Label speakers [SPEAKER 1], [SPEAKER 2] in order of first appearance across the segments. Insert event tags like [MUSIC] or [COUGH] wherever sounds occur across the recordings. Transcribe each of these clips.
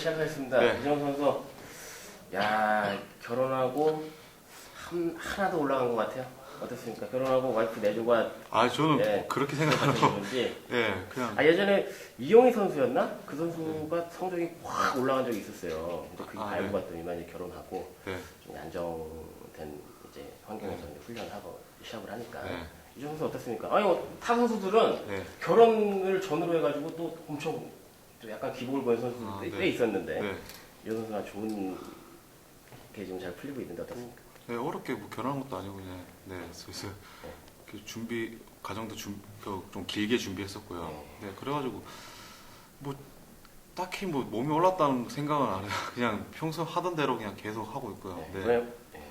[SPEAKER 1] 시작하겠습니다.
[SPEAKER 2] 네.
[SPEAKER 1] 이정 선수, 야 결혼하고 한, 하나도 올라간 것 같아요. 어떻습니까? 결혼하고 와이프 내조가
[SPEAKER 2] 아 저는
[SPEAKER 1] 네.
[SPEAKER 2] 뭐 그렇게 생각하고
[SPEAKER 1] 되는지.
[SPEAKER 2] 예 그냥
[SPEAKER 1] 아 예전에 이용희 선수였나? 그 선수가 성적이 확 올라간 적이 있었어요. 근데 그게
[SPEAKER 2] 아,
[SPEAKER 1] 알고
[SPEAKER 2] 네.
[SPEAKER 1] 봤더니만 이제 결혼하고
[SPEAKER 2] 네,
[SPEAKER 1] 좀 안정된 이제 환경에서 이제 훈련을 하고 시합을 하니까.
[SPEAKER 2] 네.
[SPEAKER 1] 이정 선수 어떻습니까? 아니 뭐, 타 선수들은
[SPEAKER 2] 네,
[SPEAKER 1] 결혼을 전으로 해가지고 또 엄청 좀 약간 기복을 보인 선수들이
[SPEAKER 2] 아,
[SPEAKER 1] 꽤,
[SPEAKER 2] 네.
[SPEAKER 1] 꽤 있었는데
[SPEAKER 2] 네.
[SPEAKER 1] 이 선수가 좋은 게 지금 잘 풀리고 있는데 어떻습니까?
[SPEAKER 2] 네, 어렵게 뭐 결혼한 것도 아니고 그냥 네 슬슬 그 준비 과정도 좀, 그좀 길게 준비했었고요. 네, 그래가지고 뭐 딱히 뭐 몸이 올랐다는 생각은 안 해요. [LAUGHS] 그냥 평소 하던 대로 그냥 계속 하고 있고요.
[SPEAKER 1] 네.
[SPEAKER 2] 네,
[SPEAKER 1] 이번에 네.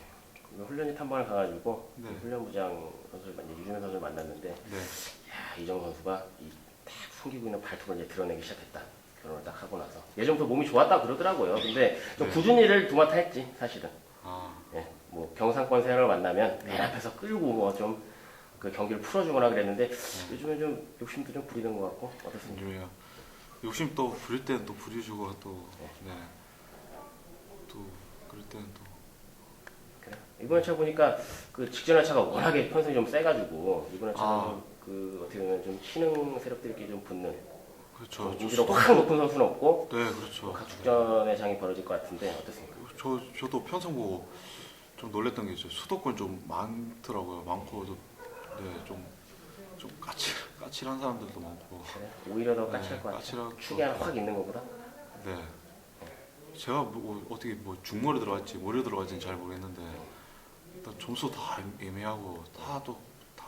[SPEAKER 1] 그 훈련이 탐방을 가가지고
[SPEAKER 2] 네.
[SPEAKER 1] 그 훈련부장 선수를 만- 이제 유준현 선수를 만났는데
[SPEAKER 2] 네,
[SPEAKER 1] 야, 이정 선수가 이 딱 숨기고 있는 발톱을 이제 드러내기 시작했다. 결혼을 딱 하고 나서 예전부터 몸이 좋았다 그러더라고요. 근데 좀
[SPEAKER 2] 네.
[SPEAKER 1] 굳은 일을 두마타 했지 사실은.
[SPEAKER 2] 아,
[SPEAKER 1] 예, 뭐 경상권 생활을 만나면 맨 앞에서 끌고 뭐좀 그 경기를 풀어주거나 그랬는데
[SPEAKER 2] 네.
[SPEAKER 1] 요즘에 좀 욕심도 좀 부리는 것 같고 어떻습니까?
[SPEAKER 2] 요즘에요. 욕심 또 부릴 때는 또 부려주고 또 네, 또 그럴 때는 또
[SPEAKER 1] 그래. 이번에 차 보니까 그 직전의 차가 워낙에 편성이 좀 세가지고 이번에 차는
[SPEAKER 2] 아.
[SPEAKER 1] 좀 그 어떻게 보면 좀 신흥 세력들끼리 좀 붙는
[SPEAKER 2] 그렇죠.
[SPEAKER 1] 인지도
[SPEAKER 2] 수도-
[SPEAKER 1] 확 높은 선수는 없고
[SPEAKER 2] 네, 그렇죠.
[SPEAKER 1] 각축전의 장이 벌어질 것 같은데 어떻습니까?
[SPEAKER 2] 저 저도 편성 보고 좀 놀랬던 게 있어요. 수도권 좀 많더라고요. 많고 좀 네, 좀, 좀 까칠 까칠한 사람들도 많고.
[SPEAKER 1] 그래? 오히려 더
[SPEAKER 2] 네,
[SPEAKER 1] 까칠할 것 같아.
[SPEAKER 2] 까칠하고.
[SPEAKER 1] 축이 하나 확 있는 것보다.
[SPEAKER 2] 네. 제가 뭐 어떻게 뭐 중머리 들어갈지 머리 들어갈지는 잘 모르겠는데 일단 점수 다 애매하고 다 또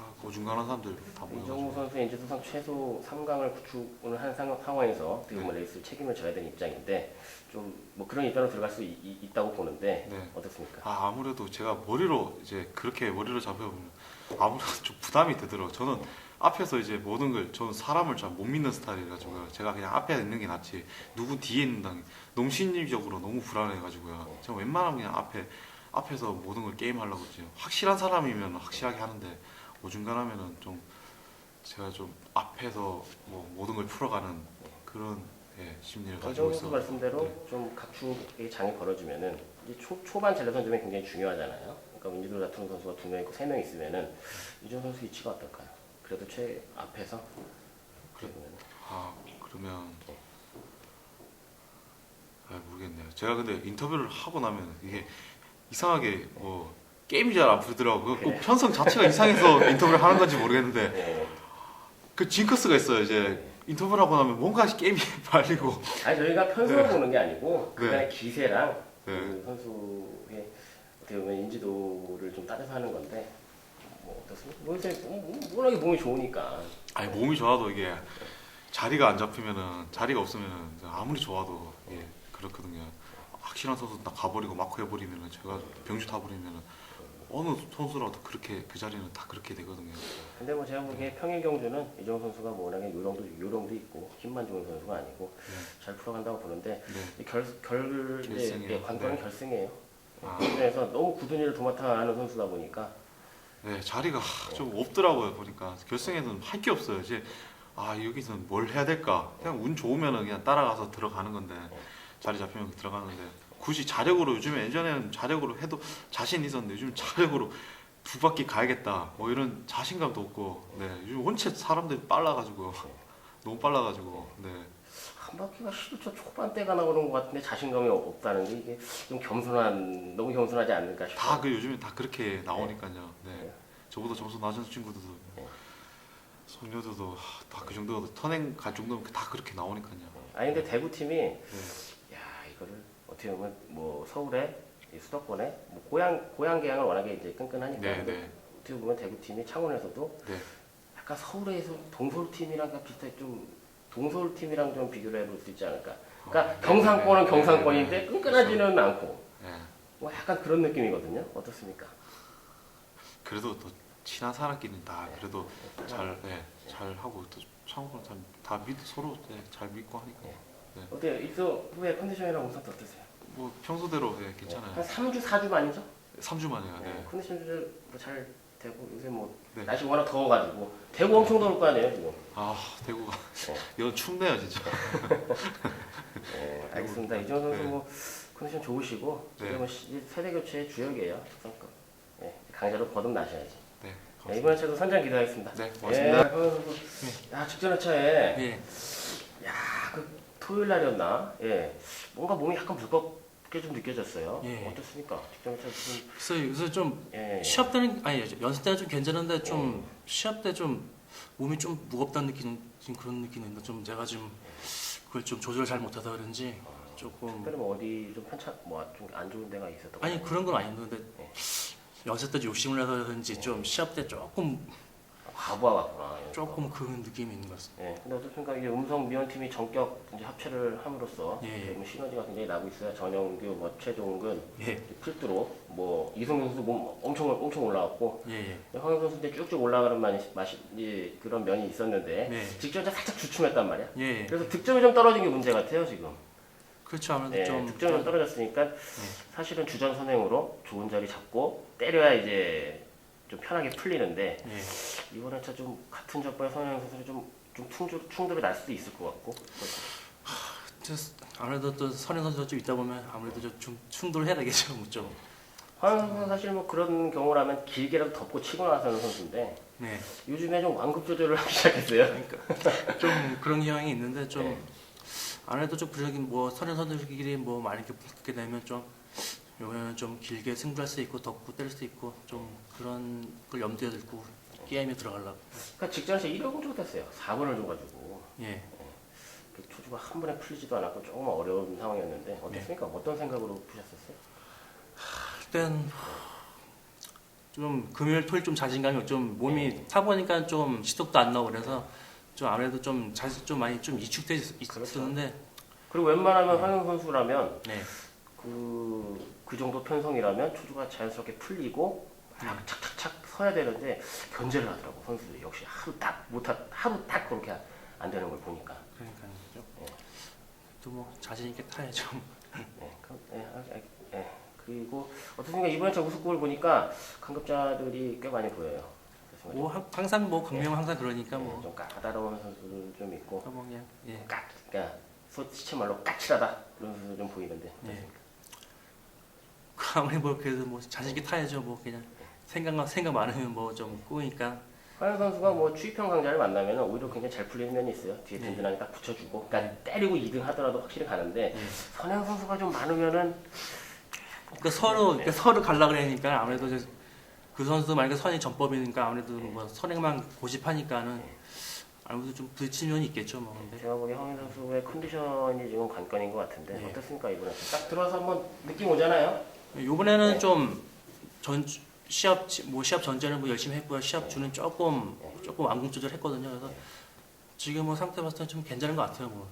[SPEAKER 2] 다 고중간한 사람들 다
[SPEAKER 1] 이정우
[SPEAKER 2] 모여가지고.
[SPEAKER 1] 선수의 이제 수상 최소 3강을 구축을 한 상- 상황에서 어떻게 보면 레이스 책임을 져야 되는 입장인데 좀 뭐 그런 입장으로 들어갈 수 있, 다고 보는데
[SPEAKER 2] 네.
[SPEAKER 1] 어떻습니까?
[SPEAKER 2] 아 아무래도 제가 머리로 이제 그렇게 머리로 잡혀보면 아무래도 좀 부담이 되더라고요. 저는 앞에서 이제 모든 걸 저는 사람을 잘 못 믿는 스타일이라가지고요. 제가 그냥 앞에 있는 게 낫지 누구 뒤에 있는 너무 심리적으로 너무 불안해가지고요. 제가 웬만하면 그냥 앞에 앞에서 모든 걸 게임하려고 했지. 확실한 사람이면 확실하게 하는데 오중간하면은 좀 제가 좀 앞에서 뭐 모든 걸 풀어가는 그런 예, 심리를 가지고
[SPEAKER 1] 이정우 선수
[SPEAKER 2] 있어.
[SPEAKER 1] 말씀대로
[SPEAKER 2] 네.
[SPEAKER 1] 좀 각축의 장이 벌어지면은 이제 초, 초반 젤레 선점이 굉장히 중요하잖아요. 그러니까 윈지도 다투는 선수가 두 명 있고 세 명 있으면은 이정우 선수 위치가 어떨까요? 그래도 최 앞에서
[SPEAKER 2] 그래.
[SPEAKER 1] 그러면
[SPEAKER 2] 아 그러면 아 모르겠네요. 제가 근데 인터뷰를 하고 나면 이게 이상하게 뭐 게임이 잘 안 풀리더라고요. 꼭 편성 자체가 이상해서 [LAUGHS] 인터뷰를 하는 건지 모르겠는데
[SPEAKER 1] 네.
[SPEAKER 2] 그 징크스가 있어요. 이제 인터뷰를 하고 나면 뭔가 게임이 [LAUGHS] 말리고
[SPEAKER 1] 아니 저희가 편성을 보는 게 아니고 그간의 기세랑
[SPEAKER 2] 네.
[SPEAKER 1] 그 선수의 어떻게 보면 인지도를 좀 따져서 하는 건데 뭐 어떻습니까? 뭐 이제 뭐, 뭐, 워낙에 몸이 좋으니까
[SPEAKER 2] 아니 몸이 좋아도 이게 자리가 안 잡히면은 자리가 없으면은 아무리 좋아도 이게 그렇거든요. 확실한 선수 딱 가버리고 마크 해버리면은 제가 병주 타버리면은 어느 선수라도 그렇게 그 자리는 다 그렇게 되거든요.
[SPEAKER 1] 근데 뭐 제가 보기에 평일 경주는 이정 선수가 뭐 워낙에 요령도 요령도 있고 힘만 좋은 선수가 아니고 잘 풀어간다고 보는데
[SPEAKER 2] 네.
[SPEAKER 1] 결결 이제
[SPEAKER 2] 결승이요?
[SPEAKER 1] 예, 관건은
[SPEAKER 2] 네.
[SPEAKER 1] 결승이에요.
[SPEAKER 2] 아.
[SPEAKER 1] 그래서 너무 굳은 일을 도맡아 하는 선수다 보니까
[SPEAKER 2] 네, 자리가 좀 없더라고요 보니까 결승에는 할 게 없어요. 이제 아 여기서는 뭘 해야 될까? 그냥 운 좋으면은 그냥 따라가서 들어가는 건데 자리 잡히면 들어가는데 굳이 자력으로 요즘에 예전에는 자력으로 해도 자신 있었는데 요즘 자력으로 두 바퀴 가야겠다 뭐 이런 자신감도 없고 네 요즘 원체 사람들이 빨라가지고 [LAUGHS] 너무 빨라가지고 네
[SPEAKER 1] 한 바퀴가 11초 초반대가 나오는 것 같은데 자신감이 없다는 게 이게 좀 겸손한 너무 겸손하지 않을까 싶어요.
[SPEAKER 2] 다 그 요즘에 다 그렇게 나오니까요. 네.
[SPEAKER 1] 네.
[SPEAKER 2] 저보다 점수 낮은 친구들도
[SPEAKER 1] 네.
[SPEAKER 2] 손녀들도 다 그 정도 터냉 갈 정도면 다 그렇게 나오니까요.
[SPEAKER 1] 아니 근데 대구 팀이
[SPEAKER 2] 네.
[SPEAKER 1] 야 이거를 어떻게 보면 뭐 서울에 이 수도권에 뭐 고향 고향 계양을 워낙에 이제 끈끈하니까
[SPEAKER 2] 네, 네,
[SPEAKER 1] 어떻게 보면 대구 팀이 창원에서도
[SPEAKER 2] 네.
[SPEAKER 1] 약간 서울에서 동서울 팀이랑 비슷하게 좀 동서울 팀이랑 좀 비교를 해볼 수 있지 않을까. 그러니까
[SPEAKER 2] 어, 네,
[SPEAKER 1] 경상권은
[SPEAKER 2] 네, 네,
[SPEAKER 1] 경상권인데
[SPEAKER 2] 네, 네.
[SPEAKER 1] 끈끈하지는 않고
[SPEAKER 2] 네.
[SPEAKER 1] 뭐 약간 그런 느낌이거든요. 어떻습니까?
[SPEAKER 2] 그래도 또 친한 사람끼리는 다
[SPEAKER 1] 네.
[SPEAKER 2] 그래도 잘, 네, 잘 하고 또 참고로 다, 다 믿, 서로 네, 잘 믿고 하니까
[SPEAKER 1] 네. 어때요? 입소 후에 컨디션이랑 몸 상태 어떠세요?
[SPEAKER 2] 뭐 평소대로 네, 괜찮아요.
[SPEAKER 1] 한 3주 4주 만이죠?
[SPEAKER 2] 3주 만에요.
[SPEAKER 1] 네.
[SPEAKER 2] 네.
[SPEAKER 1] 컨디션 조절 뭐잘 대구 요새 뭐
[SPEAKER 2] 네.
[SPEAKER 1] 날씨 워낙 더워가지고 대구 엄청 더울 거 아니에요 지금.
[SPEAKER 2] 아 대구가
[SPEAKER 1] 네. [LAUGHS]
[SPEAKER 2] 이건 춥네요 진짜. [LAUGHS]
[SPEAKER 1] 네, 알겠습니다. 이정 선수
[SPEAKER 2] 네.
[SPEAKER 1] 뭐 컨디션 좋으시고
[SPEAKER 2] 네.
[SPEAKER 1] 시- 세대 교체의 주역이에요. 특성급. 네, 강자로 거듭나셔야지.
[SPEAKER 2] 네.
[SPEAKER 1] 네,
[SPEAKER 2] 고맙습니다.
[SPEAKER 1] 이번 차도 선장 기대하겠습니다.
[SPEAKER 2] 네
[SPEAKER 1] 예,
[SPEAKER 2] 고맙습니다.
[SPEAKER 1] 황현수 선수. 야 직전 회차에
[SPEAKER 3] 예.
[SPEAKER 1] 그 토요일 날이었나? 예, 뭔가 몸이 약간 무겁게 좀 느껴졌어요.
[SPEAKER 3] 예.
[SPEAKER 1] 어떻습니까? 회차 무슨
[SPEAKER 3] 그래서 요새 좀
[SPEAKER 1] 예,
[SPEAKER 3] 시합 때는 아니 연습 때는 좀 괜찮은데 좀 시합 때 좀 몸이 좀 무겁다는 느낌 지금 그런 느낌인데 좀 제가 지금 그걸 좀 조절 잘 못해서 그런지 조금
[SPEAKER 1] 특별히 뭐 어디 좀 편차 뭐좀안 좋은 데가 있었던
[SPEAKER 3] 아니? 그런 건 아닌데
[SPEAKER 1] 예.
[SPEAKER 3] 연습 때 욕심을 내서 그런지 좀 시합 때 조금
[SPEAKER 1] 과부하 같구나. 이런.
[SPEAKER 3] 조금 그런 느낌이 있는 것 같습니다.
[SPEAKER 1] 예, 근데 어떻습니까? 이제 음성 미원팀이 전격 이제 합체를 함으로써
[SPEAKER 3] 예, 예.
[SPEAKER 1] 지금 시너지가 굉장히 나고 있어요. 전영규, 뭐 최종근,
[SPEAKER 3] 예,
[SPEAKER 1] 필두로 뭐 이성균 선수 몸 엄청 엄청 올라왔고
[SPEAKER 3] 예, 예.
[SPEAKER 1] 황현 선수인데 쭉쭉 올라가는 맛이, 맛이 이제 그런 면이 있었는데
[SPEAKER 3] 네.
[SPEAKER 1] 직전에 살짝 주춤했단 말이야.
[SPEAKER 3] 예, 예.
[SPEAKER 1] 그래서 득점이 좀 떨어진 게 문제 같아요 지금.
[SPEAKER 3] 그렇죠. 아무래도
[SPEAKER 1] 네,
[SPEAKER 3] 좀
[SPEAKER 1] 득점이 좀 떨어졌으니까 사실은 주전 선행으로 좋은 자리 잡고 때려야 이제 좀 편하게 풀리는데
[SPEAKER 3] 예.
[SPEAKER 1] 이번 회차 좀 같은 적발 선행 선수는 좀, 좀 충돌, 충돌이 날 수도 있을 것 같고
[SPEAKER 3] 저 아무래도 또 선행 선수가 좀 있다 보면 아무래도 좀- 좀 충돌해야 되겠죠, 뭐 좀.
[SPEAKER 1] 황현 선수는 사실 뭐 그런 경우라면 길게라도 덮고 치고 나서는 선수인데
[SPEAKER 3] 네.
[SPEAKER 1] 요즘에 좀 완급 조절을 하기 시작했어요.
[SPEAKER 3] 그러니까 [LAUGHS] 좀 그런 경향이 있는데 좀
[SPEAKER 1] 네.
[SPEAKER 3] 아무래도 좀 부적인 뭐 선행 선수들끼리 뭐 많이 이렇게 붙게 되면 좀 요번에는 좀 길게 승부할 수 있고 덮고 때릴 수 있고 좀 그런 걸 염두에 두고 게임에 들어가려고.
[SPEAKER 1] 그러니까 직전에서 1억 정도 됐어요. 4번을 줘가지고
[SPEAKER 3] 예.
[SPEAKER 1] 그 초주가 한 번에 풀리지도 않았고 조금 어려운 상황이었는데 어땠습니까? 어떤 생각으로 푸셨었어요?
[SPEAKER 3] 그땐 좀 금요일 토요일 좀 자신감이 좀 몸이 타 보니까 좀 시속도 안 나고 그래서 좀 아무래도 좀 자신 좀 많이 좀 이축돼 있-
[SPEAKER 1] 그렇죠.
[SPEAKER 3] 있었는데
[SPEAKER 1] 그리고 웬만하면 황영 선수라면
[SPEAKER 3] 네.
[SPEAKER 1] 그, 그 정도 편성이라면 초주가 자연스럽게 풀리고 막 착착착 서야 되는데 견제를 하더라고 선수들이. 역시 하루 딱 못하 하루 딱 그렇게 안 되는 걸 보니까.
[SPEAKER 3] 그러니까 또뭐 자신 있게 타야죠. [LAUGHS]
[SPEAKER 1] 네, 그, 네, 아, 아, 네. 그리고 어떻습니까 이번 차 우승골 보니까 강급자들이 꽤 많이 보여요.
[SPEAKER 3] 뭐 하- 항상 뭐 강명 항상 그러니까
[SPEAKER 1] 네,
[SPEAKER 3] 뭐.
[SPEAKER 1] 좀 까다로운 선수들 좀 있고.
[SPEAKER 3] 뭐 그냥 예.
[SPEAKER 1] 까, 그러니까 소 시체 말로 까칠하다. 이런 선수 좀 보이는데.
[SPEAKER 3] 예. 아무리 뭐 그래도 뭐 자신 있게 타야죠. 뭐 그냥 생각만 생각 많으면 뭐 좀 꼬이니까
[SPEAKER 1] 황현 선수가 뭐 추이평 강자를 만나면 오히려 굉장히 잘 풀리는 면이 있어요. 뒤에
[SPEAKER 3] 네.
[SPEAKER 1] 든든하게 딱 붙여주고, 그러니까 때리고 2등 하더라도 확실히 가는데
[SPEAKER 3] 예.
[SPEAKER 1] 선행 선수가 좀 많으면은
[SPEAKER 3] 그러니까 서로 그러니까 서로 갈라 그러니까 아무래도 이제 그 선수 만약에 선이 전법이니까 아무래도 뭐 선행만 고집하니까는 아무래도 좀 부딪히는 면이 있겠죠. 뭐 근데
[SPEAKER 1] 제가 보기에 황현 선수의 컨디션이 지금 관건인 것 같은데
[SPEAKER 3] 네.
[SPEAKER 1] 어떻습니까 이번에 딱 들어와서 한번 느낌 오잖아요.
[SPEAKER 3] 요번에는
[SPEAKER 1] 네.
[SPEAKER 3] 좀전 시합 뭐 시합 전제는 뭐 열심히 했고요. 시합 주는 조금 조금 안공 조절했거든요. 그래서 지금 뭐 상태 봤을 때좀 괜찮은 것 같아요. 뭐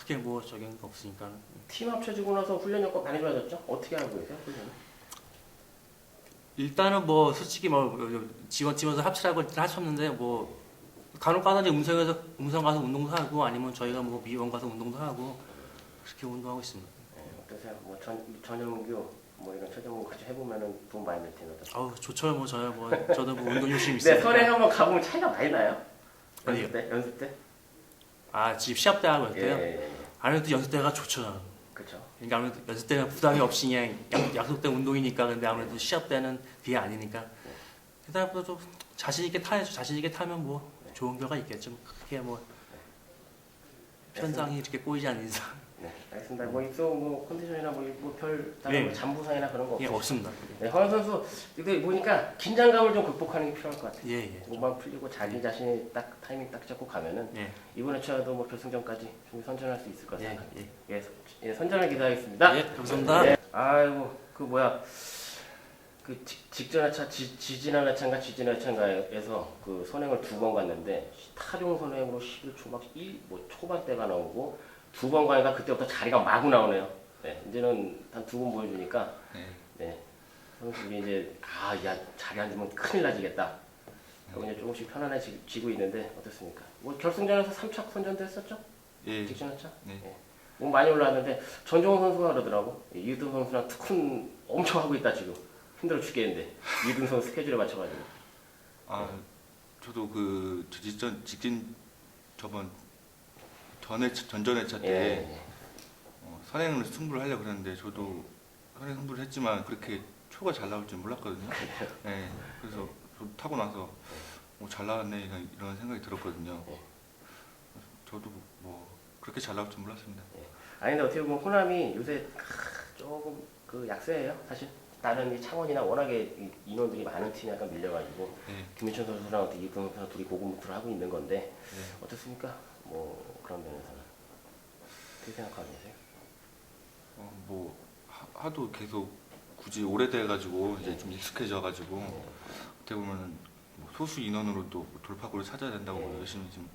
[SPEAKER 3] 크게 뭐거 없으니까.
[SPEAKER 1] 팀 합쳐지고 나서 훈련 효과 많이 좋아졌죠? 어떻게 알고 계세요? 훈련?
[SPEAKER 3] 일단은 뭐 솔직히 뭐 지원 팀에서 합치라고 하셨는데 뭐 간혹 가다 이제 음성에서 음성 가서 운동도 하고 아니면 저희가 뭐 미원 가서 운동도 하고 그렇게 운동하고 있습니다.
[SPEAKER 1] 네, 어떠세요? 뭐 전, 전영규 뭐 이런 최정우 같이 해보면은 돈 많이 낼 텐데?
[SPEAKER 3] 아우 좋죠 뭐 저야 뭐 저도 뭐 운동 열심히
[SPEAKER 1] 네,
[SPEAKER 3] 있어요.
[SPEAKER 1] 선행 한번 가보면 차이가 많이 나요?
[SPEAKER 3] 어디요?
[SPEAKER 1] 연습 때? 연습 때?
[SPEAKER 3] 아 지금 시합 때 하고
[SPEAKER 1] 예,
[SPEAKER 3] 있대요.
[SPEAKER 1] 예, 예.
[SPEAKER 3] 아무래도 연습 때가 좋죠.
[SPEAKER 1] 그렇죠.
[SPEAKER 3] 그러니까 아무래도 연습 때는 부담이 없이 그냥 약, 약속된 운동이니까 근데 아무래도 시합 때는 그게 아니니까 그다음에 또 자신 있게 타야죠. 자신 있게 타면 뭐 좋은 결과 있겠죠. 크게 뭐 편상이 이렇게 꼬이지 않는 이상
[SPEAKER 1] 네, 알겠습니다. 뭐 입소 뭐 컨디션이나 뭐별
[SPEAKER 3] 네.
[SPEAKER 1] 뭐 잠부상이나 그런 거
[SPEAKER 3] 예,
[SPEAKER 1] 없어요.
[SPEAKER 3] 없습니다.
[SPEAKER 1] 네, 황현 선수 근데 보니까 긴장감을 좀 극복하는 게 필요할 것 같아요.
[SPEAKER 3] 예, 예.
[SPEAKER 1] 몸만 풀리고 자기 자신이 딱 타이밍 딱 잡고 가면은
[SPEAKER 3] 예.
[SPEAKER 1] 이번 회차도 뭐 결승전까지 충분히 선전할 수 있을 것
[SPEAKER 3] 예,
[SPEAKER 1] 같습니다.
[SPEAKER 3] 예.
[SPEAKER 1] 예, 서- 예, 선전을 기대하겠습니다.
[SPEAKER 3] 예, 감사합니다.
[SPEAKER 1] 네. 아이고 그 뭐야 그 직- 직전 회차 지, 지지난 회차인가 지진 회차인가에서 그 선행을 두 번 갔는데 타종 선행으로 11초 막1뭐 초반대가 나오고 두 번 가니까 그때부터 자리가 마구 나오네요. 네, 이제는 한 두 번 보여주니까
[SPEAKER 2] 네.
[SPEAKER 1] 네 선수들이 이제 아 야 자리 안 주면 큰일 나지겠다. 그리고 이제 조금씩 편안해지고 있는데 어떻습니까? 뭐 결승전에서 3착 선전도 했었죠?
[SPEAKER 2] 예.
[SPEAKER 1] 직전 회차?
[SPEAKER 2] 네.
[SPEAKER 1] 몸 많이 올라왔는데 전종훈 선수가 그러더라고 이 이유도 선수랑 특훈 엄청 하고 있다 지금 힘들어 죽겠는데 이등선 스케줄에 맞춰가지고
[SPEAKER 4] 아 저도 그 직전 직진 저번 전에 전전에 차때
[SPEAKER 1] 예, 예.
[SPEAKER 4] 어, 선행을 승부를 하려고 그랬는데 저도 선행 승부를 했지만 그렇게 초가 잘 나올 줄 몰랐거든요. 네, 그래서 저 타고 나서 뭐잘 나왔네 이런, 이런 생각이 들었거든요.
[SPEAKER 1] 네.
[SPEAKER 4] 저도 뭐 그렇게 잘 나올 줄 몰랐습니다.
[SPEAKER 1] 아니 근데 어떻게 보면 호남이 요새 크, 조금 그 약세예요 사실 다른 이 창원이나 워낙에 이 인원들이 많은 팀이 약간 밀려가지고
[SPEAKER 4] 네,
[SPEAKER 1] 김민철 선수랑 어떻게 이등 선수 둘이 고군분투를 하고 있는 건데
[SPEAKER 4] 네.
[SPEAKER 1] 어떻습니까? 뭐 그런 면에서는 어떻게 생각하고 계세요?
[SPEAKER 4] 어, 뭐 하, 하도 계속 굳이 오래돼가지고 이제 좀 익숙해져가지고 어떻게 보면은 뭐 소수 인원으로 또 돌파구를 찾아야 된다고
[SPEAKER 1] 네.
[SPEAKER 4] 열심히 지금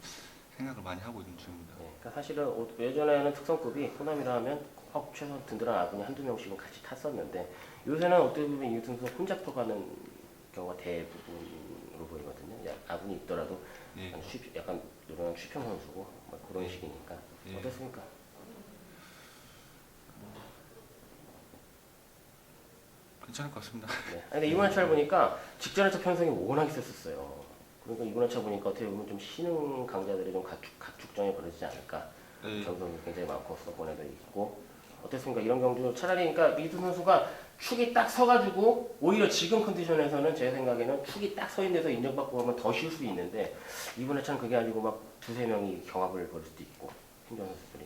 [SPEAKER 4] 생각을 많이 하고 있는 중입니다.
[SPEAKER 1] 네, 그러니까 사실은 어- 예전에는 특성급이 호남이라 하면 확 최소 든든한 아군이 한두 명씩은 같이 탔었는데 요새는 어떻게 보면 이웃 선수 혼자 터가는 경우가 대부분으로 보이거든요. 야, 아군이 있더라도
[SPEAKER 4] 네,
[SPEAKER 1] 약간, 쉬, 약간 이런 쉬평 선수고 막 그런
[SPEAKER 4] 네.
[SPEAKER 1] 식이니까
[SPEAKER 4] 네.
[SPEAKER 1] 어떻습니까?
[SPEAKER 4] 괜찮을 것 같습니다.
[SPEAKER 1] 네. 아니, 근데 이번 차를 보니까 직전에 차 편성이 워낙 있었어요. 그러니까 이번 차 보니까 어떻게 보면 좀 신흥 강자들이 좀 각축, 각축정이 벌어지지 않을까.
[SPEAKER 4] 네,
[SPEAKER 1] 경선도 굉장히 많고 수도권에도 있고 어땠습니까? 이런 경주 차라리 그러니까 이두 선수가 축이 딱 서가지고 오히려 지금 컨디션에서는 제 생각에는 축이 딱 서 있는 데서 인정받고 하면 더 쉴 수 있는데 이번에 차는 그게 아니고 막 두세 명이 경합을 벌일 수도 있고 힘든 선수들이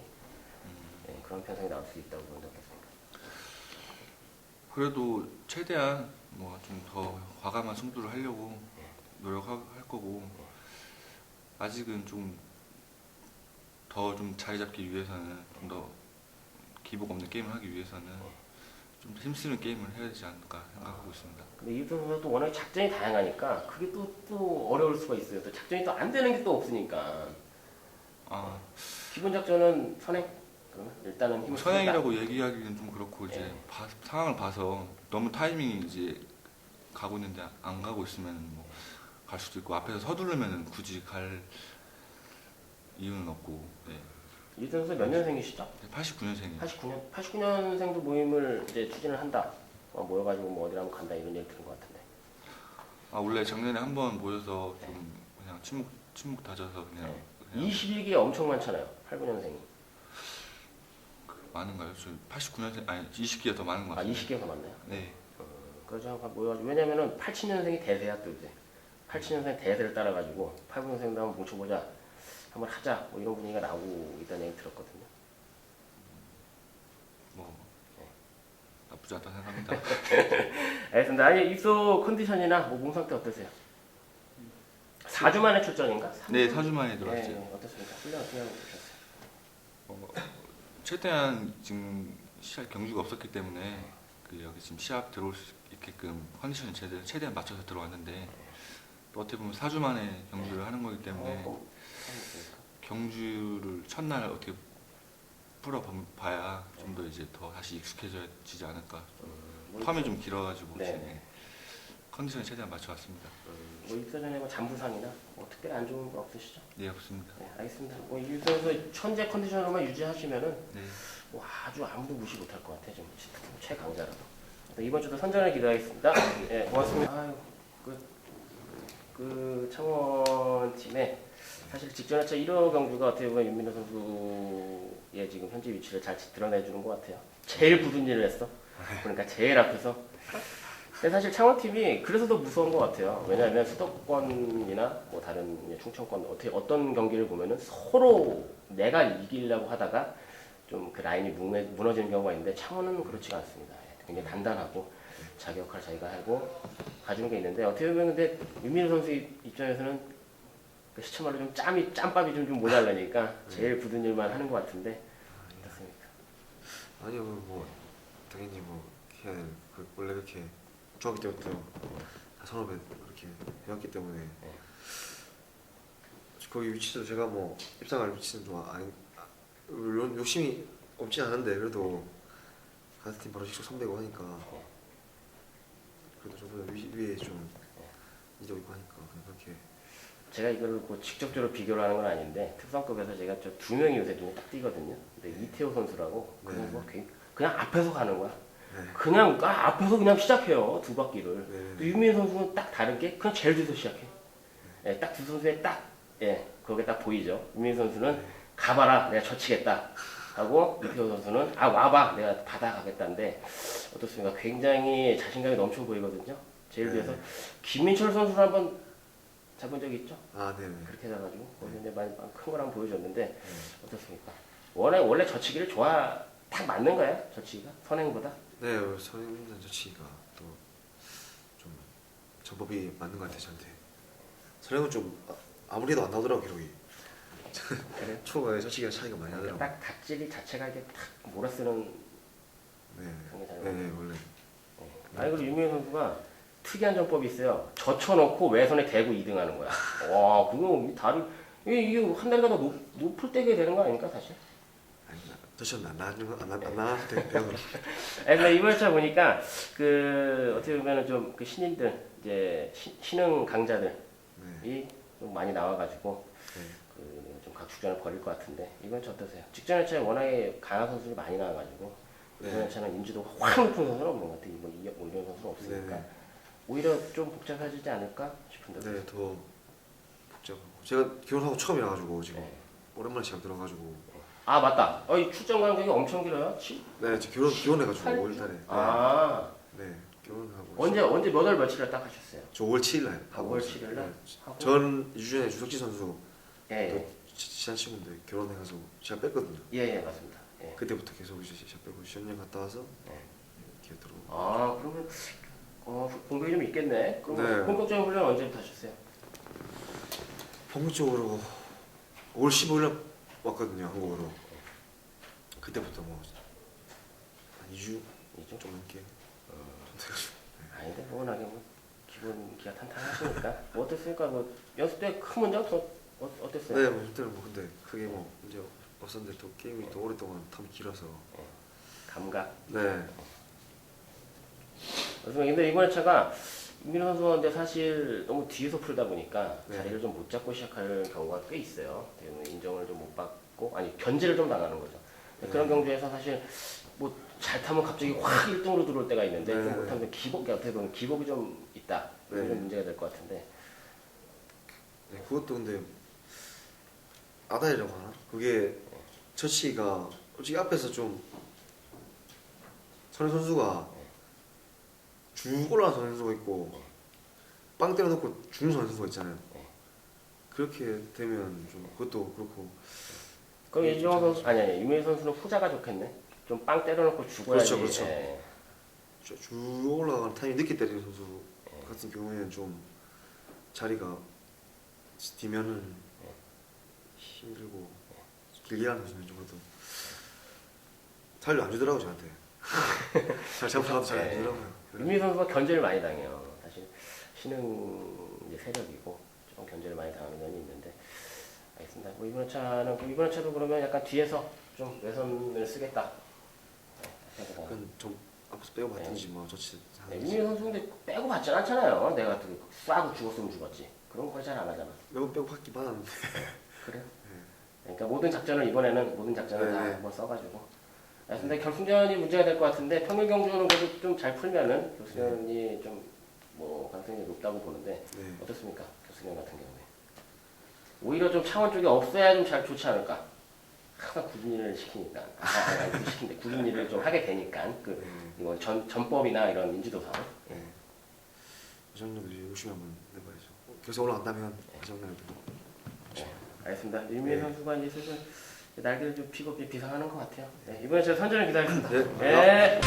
[SPEAKER 1] 네, 그런 편성이 나올 수 있다고 어떻습니까?
[SPEAKER 4] 그래도 최대한 뭐 좀 더 과감한 승부를 하려고 노력할 거고 아직은 좀 더 좀 자리 잡기 위해서는 좀더 기복 없는 게임을 하기 위해서는 좀 힘쓰는 게임을 해야 되지 않을까 생각하고 있습니다.
[SPEAKER 1] 근데 이두 선수도 워낙 작전이 다양하니까 그게 또, 또 어려울 수가 있어요. 또 작전이 또 안 되는 게 또 없으니까
[SPEAKER 4] 아
[SPEAKER 1] 기본 작전은 선행 그러면 일단은 힘을 쓰겠다.
[SPEAKER 4] 선행이라고 얘기하기는 좀 그렇고 이제
[SPEAKER 1] 네.
[SPEAKER 4] 봐- 상황을 봐서 너무 타이밍이 이제 가고 있는데 안 가고 있으면 뭐 갈 수도 있고 앞에서 서두르면 굳이 갈 이유는 없고 네.
[SPEAKER 1] 이두 선수 몇 년생이시죠?
[SPEAKER 4] 89년생이에요.
[SPEAKER 1] 89년 89년생도 모임을 이제 추진을 한다. 어, 모여가지고 뭐 어디 한번 간다 이런 얘기 들은 것 같은데.
[SPEAKER 4] 아 원래 작년에 한 번 모여서 좀 그냥 침묵 침묵 다져서 그냥,
[SPEAKER 1] 네.
[SPEAKER 4] 그냥
[SPEAKER 1] 21기에 엄청 많잖아요. 89년생이.
[SPEAKER 4] 많은가요? 저 89년생 아니 20기가 더 많은 것
[SPEAKER 1] 아
[SPEAKER 4] 같아요.
[SPEAKER 1] 20기가 많나요?
[SPEAKER 4] 네.
[SPEAKER 1] 그래서 한번 모여가지고 왜냐면은 87년생이 대세야 또 이제. 87년생 대세를 따라가지고 89년생도 한번 뭉쳐보자. 한번 하자. 뭐 이런 분위기가 나오고 있다는 얘기 들었거든요.
[SPEAKER 4] 뭐
[SPEAKER 1] 네.
[SPEAKER 4] 나쁘지 않다 생각합니다. [LAUGHS]
[SPEAKER 1] 알겠습니다. 아니 입소 컨디션이나 뭐 몸 상태 어떠세요? 4주 만에 출전인가?
[SPEAKER 4] 네, 4주 만에 들어왔죠.
[SPEAKER 1] 네, 어떻습니까? 훈련 어떻게 하고 계셨어요?
[SPEAKER 4] 어, 최대한 지금 시합 경주가 없었기 때문에 그 여기 지금 시합 들어올 수 있게끔 컨디션을 최대한, 최대한 맞춰서 들어왔는데 또 어떻게 보면 4주 만에 경주를 하는 거기 때문에? 경주를 첫날 어떻게 풀어봐야 좀 더 이제 더 다시 익숙해지지 않을까.
[SPEAKER 1] 뭐
[SPEAKER 4] 텀이 좀 길어가지고
[SPEAKER 1] 네.
[SPEAKER 4] 지금 컨디션에 최대한 맞춰왔습니다.
[SPEAKER 1] 음, 뭐 입소 전에 뭐 잠부상이나 뭐 특별히 안 좋은 거 없으시죠?
[SPEAKER 4] 네 없습니다.
[SPEAKER 1] 네, 알겠습니다. 뭐 선수 현재 컨디션으로만 유지하시면은
[SPEAKER 4] 네,
[SPEAKER 1] 뭐 아주 아무도 무시 못할 것 같아 좀 최강자라도. 그래서 이번 주도 선전을 기대하겠습니다. 네, 고맙습니다. 아유, 그, 그 창원 팀에 사실 직전에 1호 경주가 어떻게 보면 윤민호 선수의 지금 현재 위치를 잘 드러내주는 것 같아요. 제일 굳은 일을 했어. 그러니까 제일 앞에서. 근데 사실 창원 팀이 그래서 더 무서운 것 같아요. 왜냐하면 수도권이나 뭐 다른 충청권 어떻게 어떤 경기를 보면은 서로 내가 이기려고 하다가 좀 그 라인이 무너- 무너지는 경우가 있는데 창원은 그렇지가 않습니다. 굉장히 단단하고 자기 역할을 자기가 하고 가지는 게 있는데 어떻게 보면 근데 윤민호 선수 입장에서는 그 시청말로 좀 짬이 짬밥이 좀, 좀 모자라니까 제일 굳은 일만 하는 것 같은데. 어떻습니까?
[SPEAKER 5] 아니요 뭐 당연히 뭐 해야 되는 그 원래 그렇게 중학교 때부터 다 선후배 이렇게 해왔기 때문에.
[SPEAKER 1] 네.
[SPEAKER 5] 거기 위치도 제가 뭐 입상할 위치는 좀 아니 아, 물론 욕심이 없진 않은데 그래도 같은 팀 바로 직속 선배고 하니까. 그래도 저보다 위, 위에 좀 이도 있고 하니까 그냥 그렇게
[SPEAKER 1] 제가 이거를 뭐 직접적으로 비교를 하는 건 아닌데 특성급에서 제가 저 두 명이 요새 눈에 딱 띄거든요. 근데 이태호 선수라고 그거
[SPEAKER 5] 네.
[SPEAKER 1] 뭐 굉- 그냥 앞에서 가는 거야.
[SPEAKER 5] 네.
[SPEAKER 1] 그냥 아, 앞에서 그냥 시작해요 두 바퀴를.
[SPEAKER 5] 네.
[SPEAKER 1] 또 유민 선수는 딱 다른 게 그냥 제일 뒤에서 시작해. 예, 딱 두 선수의 딱 예, 그게 딱 보이죠. 유민 선수는 가봐라, 내가 젖히겠다. 하고 이태호 선수는 아 와봐, 내가 받아가겠다는데 어떻습니까? 굉장히 자신감이 넘쳐 보이거든요. 제일
[SPEAKER 5] 네.
[SPEAKER 1] 뒤에서 김민철 선수를 한번 잡은 적이 있죠.
[SPEAKER 5] 아 네네.
[SPEAKER 1] 그렇게 해가지고 이제 많이 큰걸 한번 보여줬는데 어떻습니까? 원래 원래 젖히기를 좋아 딱 맞는 거야 젖히기가 선행보다.
[SPEAKER 5] 네 선임단 저치가 또 좀 전법이 맞는 것 같아요 저한테. 선임은 좀 아- 아무리도 안 나오더라고 기록이.
[SPEAKER 1] 그래? [LAUGHS]
[SPEAKER 5] 초과에 저치기가 차이가 많이 나더라고.
[SPEAKER 1] 딱 각질이 자체가 이게 탁 몰아쓰는
[SPEAKER 5] 네.
[SPEAKER 1] 그런 게 잘
[SPEAKER 5] 네, 네 원래.
[SPEAKER 1] 아니 그리고 유민 선수가 특이한 전법이 있어요. 젖혀놓고 외선에 대고 2등 하는 거야. 와 그거 이 다리 이게, 이게 한 달마다 높, 높을 때게 되는 거 아닙니까 사실? [LAUGHS]
[SPEAKER 5] 아니 저치는 안 나는 거안안 나한테.
[SPEAKER 1] 아니, 근데 이번 차 보니까 그 어떻게 보면은 좀그 신인들 이제 시, 신흥 강자들이
[SPEAKER 5] 네.
[SPEAKER 1] 좀 많이 나와가지고
[SPEAKER 5] 네.
[SPEAKER 1] 그 좀 각축전을 벌일 것 같은데 이번 차 어떠세요? 직전 회차에 워낙에 강한 선수들이 많이 나와가지고 이번
[SPEAKER 5] 네.
[SPEAKER 1] 회차는 인지도가 확 높은 선수는 없는 것 같아요. 이번 이올리온 선수는 없으니까
[SPEAKER 5] 네.
[SPEAKER 1] 오히려 좀 복잡해지지 않을까 싶은데.
[SPEAKER 5] 네, 더 복잡하고 제가 결혼하고 처음이라가지고 지금
[SPEAKER 1] 네.
[SPEAKER 5] 오랜만에 시합 들어가지고
[SPEAKER 1] 아 맞다. 어, 이 출전 간격이 엄청 길어요. 치?
[SPEAKER 5] 네 지금 결혼 기혼해가지고
[SPEAKER 1] 팔
[SPEAKER 5] 5월달에 네.
[SPEAKER 1] 아
[SPEAKER 5] 네 결혼하고
[SPEAKER 1] 언제 언제 몇 월 며칠에 딱 하셨어요?
[SPEAKER 5] 저 5월 7일 날
[SPEAKER 1] 아, 5월 7일 날?
[SPEAKER 5] 네.
[SPEAKER 1] 하고
[SPEAKER 5] 전 2주 전에 주석지 선수
[SPEAKER 1] 예, 예.
[SPEAKER 5] 또 지- 지난 친구인데 결혼해가지고 시합 뺐거든요
[SPEAKER 1] 예, 예, 맞습니다. 예.
[SPEAKER 5] 그때부터 계속 이제 시합 빼고 시합장 갔다 와서
[SPEAKER 1] 네.
[SPEAKER 5] 이렇게 들어오고
[SPEAKER 1] 아 그러면 어 공백이 좀 있겠네. 그럼
[SPEAKER 5] 네.
[SPEAKER 1] 본격적인 훈련 언제부터 하셨어요?
[SPEAKER 5] 본격적으로 5월 15일 날 왔거든요 한국으로 그때부터 뭐 한 2주
[SPEAKER 1] 이죠?
[SPEAKER 5] 좀 넘게
[SPEAKER 1] 어. 아닌데 뭐 워낙에 뭐 기본 기가 탄탄하시니까 뭐 어땠습니까? 뭐 연습 때 큰 문제 없어 어, 어땠어요?
[SPEAKER 5] 네, 뭐 그때는 뭐 근데 크게 뭐 문제 없었는데 또 게임이 또 오랫동안 텀이 길어서
[SPEAKER 1] 감각.
[SPEAKER 5] 네,
[SPEAKER 1] 그래서 근데 이번 차가 임민호 선수가 근데 사실 너무 뒤에서 풀다 보니까
[SPEAKER 5] 네.
[SPEAKER 1] 자리를 좀 못 잡고 시작할 경우가 꽤 있어요. 대부분 인정을 좀 못 받고 아니 견제를 좀 당하는 거죠. 근데 그런
[SPEAKER 5] 네.
[SPEAKER 1] 경주에서 사실 뭐 잘 타면 갑자기 확 1등으로 들어올 때가 있는데
[SPEAKER 5] 네.
[SPEAKER 1] 좀 못하면 기복이 어떻게 보면 기복이 좀 있다. 그런
[SPEAKER 5] 네.
[SPEAKER 1] 좀 문제가 될 것 같은데.
[SPEAKER 5] 네 그것도 근데 아다리라고 하나? 그게 저치가 솔직히 앞에서 좀 선혜 선수가 쭉 선혜 선수가 있고 빵 때려놓고 죽는 선수가 있잖아요.
[SPEAKER 1] 네.
[SPEAKER 5] 그렇게 되면 좀 그것도 그렇고
[SPEAKER 1] 그럼
[SPEAKER 5] 좀
[SPEAKER 1] 선수 아니 아니 유민 선수는 후자가 좋겠네. 좀 빵 때려놓고 죽어야지.
[SPEAKER 5] 그렇죠, 그렇죠.
[SPEAKER 1] 예.
[SPEAKER 5] 쭉- 쭉 올라가는 타이밍 늦게 때리는 선수 같은 경우에는 좀 자리가 뒤면은 힘들고 길게 하는 선수는 좀 그래도 살려 안 주더라고 저한테 잘 잡아도 잘안
[SPEAKER 1] 네.
[SPEAKER 5] 주더라고요
[SPEAKER 1] 유민 선수가 견제를 많이 당해요. 사실 신흥 이제 세력이고 좀 견제를 많이 당하는 면이 있는데 알겠습니다. 뭐 이번 차는 그 이번 차도 그러면 약간 뒤에서 좀 외선을 쓰겠다. 네.
[SPEAKER 5] 약간 좀 앞에서 빼고 봤든지 뭐 저치
[SPEAKER 1] 네,
[SPEAKER 5] 하든지
[SPEAKER 1] 유민 선수 근데 빼고 받진 않잖아요. 내가 어떻게 쏴고 죽었으면 죽었지. 그런 거잘안 하잖아.
[SPEAKER 5] 몇번 빼고 받기 받았는데
[SPEAKER 1] 그래요? [LAUGHS] 그러니까 모든 작전을 이번에는 모든 작전을
[SPEAKER 5] 네,
[SPEAKER 1] 다
[SPEAKER 5] 네.
[SPEAKER 1] 한번 써가지고. 근데 결승전이 문제가 될 것 같은데 평일 경주는 그래도 좀 잘 풀면은 결승전이 좀 뭐 가능성이 높다고 보는데
[SPEAKER 5] 네.
[SPEAKER 1] 어떻습니까? 결승전 같은 경우에 오히려 좀 창원 쪽에 없어야 좀 잘 좋지 않을까? 항상 굳은 일을 시키니까 아, 아니, 아니, 시킨데 굳은 일을 좀 하게 되니까 그
[SPEAKER 5] 네.
[SPEAKER 1] 이거 전 전법이나 이런 인지도상
[SPEAKER 5] 네. 마지막 날도 열심히 한번 내봐야죠 어, 결승 올라간다면 마지막 날도
[SPEAKER 1] 네, 알겠습니다. 유미애
[SPEAKER 5] 네.
[SPEAKER 1] 선수가 이제 슬슬 날개를 좀 피고 비, 상하는것 같아요. 네, 이번에 제가 선전을 기다리겠습니다.
[SPEAKER 5] 네.
[SPEAKER 1] 네.